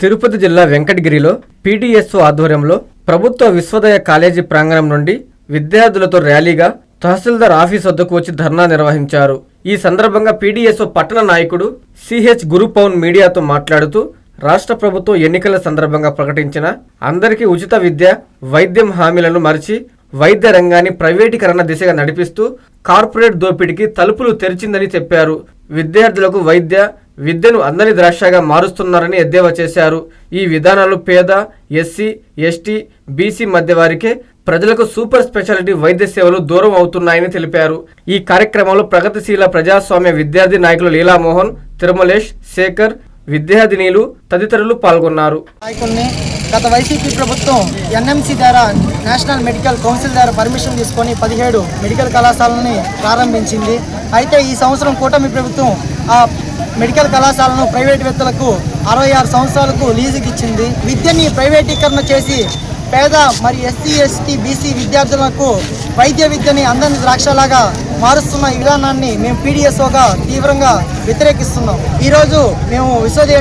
తిరుపతి జిల్లా వెంకటగిరిలో పీడీఎస్ఓ ఆధ్వర్యంలో ప్రభుత్వ విశ్వోదయ కాలేజీ ప్రాంగణం నుండి విద్యార్థులతో ర్యాలీగా తహసీల్దార్ ఆఫీస్ వద్దకు వచ్చి ధర్నా నిర్వహించారు. ఈ సందర్భంగా పీడీఎస్ఓ పట్టణ నాయకుడు సిహెచ్ గురుపౌన్ మీడియాతో మాట్లాడుతూ రాష్ట్ర ప్రభుత్వం ఎన్నికల సందర్భంగా ప్రకటించిన అందరికీ ఉచిత విద్య వైద్యం హామీలను మరిచి వైద్య రంగాన్ని ప్రైవేటీకరణ దిశగా నడిపిస్తూ కార్పొరేట్ దోపిడీకి తలుపులు తెరిచిందని చెప్పారు. విద్యార్థులకు వైద్య విద్యను అందని ద్రాక్షగా మారుస్తున్నారని ఎద్దేవా చేశారు. ఈ విధానాలు పేద ఎస్సీ ఎస్టీ బీసీ మధ్య వారికే ప్రజలకు సూపర్ స్పెషాలిటీ వైద్య సేవలు దూరం అవుతున్నాయని తెలిపారు. ఈ కార్యక్రమంలో ప్రగతిశీల ప్రజాస్వామ్య విద్యార్థి నాయకులు లీలామోహన్ తిరుమలేష్ శేఖర్ విద్యార్థినిలు తదితరులు పాల్గొన్నారు. నాయకుల్ని గత వైసీపీ ప్రభుత్వం ఎన్ఎంసీ ద్వారా నేషనల్ మెడికల్ కౌన్సిల్ ద్వారా పర్మిషన్ తీసుకొని పదిహేడు మెడికల్ కళాశాలని ప్రారంభించింది. అయితే ఈ సంవత్సరం కూటమి ప్రభుత్వం ఆ మెడికల్ కళాశాలను ప్రైవేట్ వ్యక్తులకు అరవై ఆరు సంవత్సరాలకు లీజుకి ఇచ్చింది. విద్యని ప్రైవేటీకరణ చేసి పేద మరి ఎస్సీ ఎస్టీ బీసీ విద్యార్థులకు వైద్య విద్యని అందని ద్రాక్షలాగా మారుస్తున్న ఈ విధానాన్ని మేము పీడిఎస్ఓగా తీవ్రంగా వ్యతిరేకిస్తున్నాం. ఈరోజు మేము విశ్వవిద్య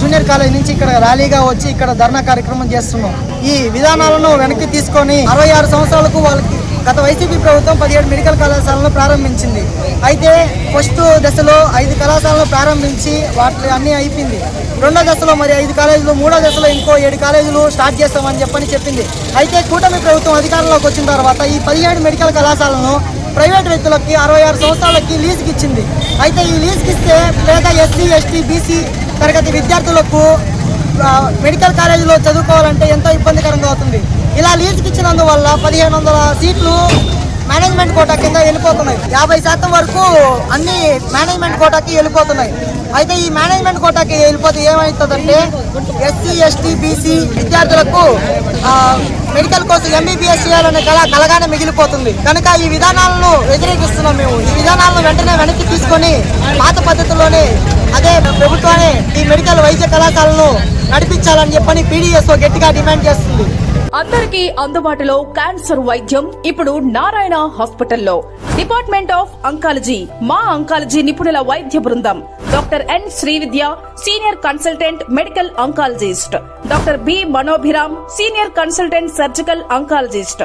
జూనియర్ కాలేజ్ నుంచి ఇక్కడ ర్యాలీగా వచ్చి ఇక్కడ ధర్నా కార్యక్రమం చేస్తున్నాం. ఈ విధానాలను వెనక్కి తీసుకొని అరవై ఆరు సంవత్సరాలకు వాళ్ళకి గత వైసీపీ ప్రభుత్వం పదిహేడు మెడికల్ కళాశాలను ప్రారంభించింది. అయితే ఫస్ట్ దశలో ఐదు కళాశాలను ప్రారంభించి వాటి అన్నీ అయిపోయింది. రెండో దశలో మరి ఐదు కాలేజీలు మూడో దశలో ఇంకో ఏడు కాలేజీలు స్టార్ట్ చేస్తామని చెప్పని చెప్పింది. అయితే కూటమి ప్రభుత్వం అధికారంలోకి వచ్చిన తర్వాత ఈ పదిహేడు మెడికల్ కళాశాలను ప్రైవేట్ వ్యక్తులకి అరవై ఆరు సంవత్సరాలకి లీజుకి ఇచ్చింది. అయితే ఈ లీజుకి ఇస్తే పేద ఎస్సీ ఎస్టీ బీసీ తరగతి విద్యార్థులకు మెడికల్ కాలేజీలో చదువుకోవాలంటే ఎంతో ఇబ్బందికరంగా అవుతుంది. ఇలా పదిహేను వందల సీట్లు మేనేజ్మెంట్ కోటా కింద వెళ్ళిపోతున్నాయి. యాభై శాతం వరకు అన్ని మేనేజ్మెంట్ కోటాకి వెళ్ళిపోతున్నాయి. అయితే ఈ మేనేజ్మెంట్ కోటాకి వెళ్ళిపోతే ఏమవుతుందంటే ఎస్సీ ఎస్టీ బీసీ విద్యార్థులకు మెడికల్ కోర్సు ఎంబీబీఎస్ చేయాలనే కళ కలగానే మిగిలిపోతుంది. కనుక ఈ విధానాలను వ్యతిరేకిస్తున్నాం మేము. విధానాలను వెంటనే వెనక్కి తీసుకొని పాత పద్ధతిలోనే అదే ప్రభుత్వాన్ని ఈ మెడికల్ వైద్య కళాశాలను నడిపించాలని చెప్పని పీడీఎస్ఓ గట్టిగా డిమాండ్ చేస్తుంది. అందరికీ అందుబాటులో క్యాన్సర్ వైద్యం ఇప్పుడు నారాయణ హాస్పిటల్లో. డిపార్ట్మెంట్ ఆఫ్ అంకాలజీ మా అంకాలజీ నిపుణుల వైద్య బృందం. Doctor N Srividya senior consultant medical oncologist. Doctor B Manobhiram senior consultant surgical oncologist.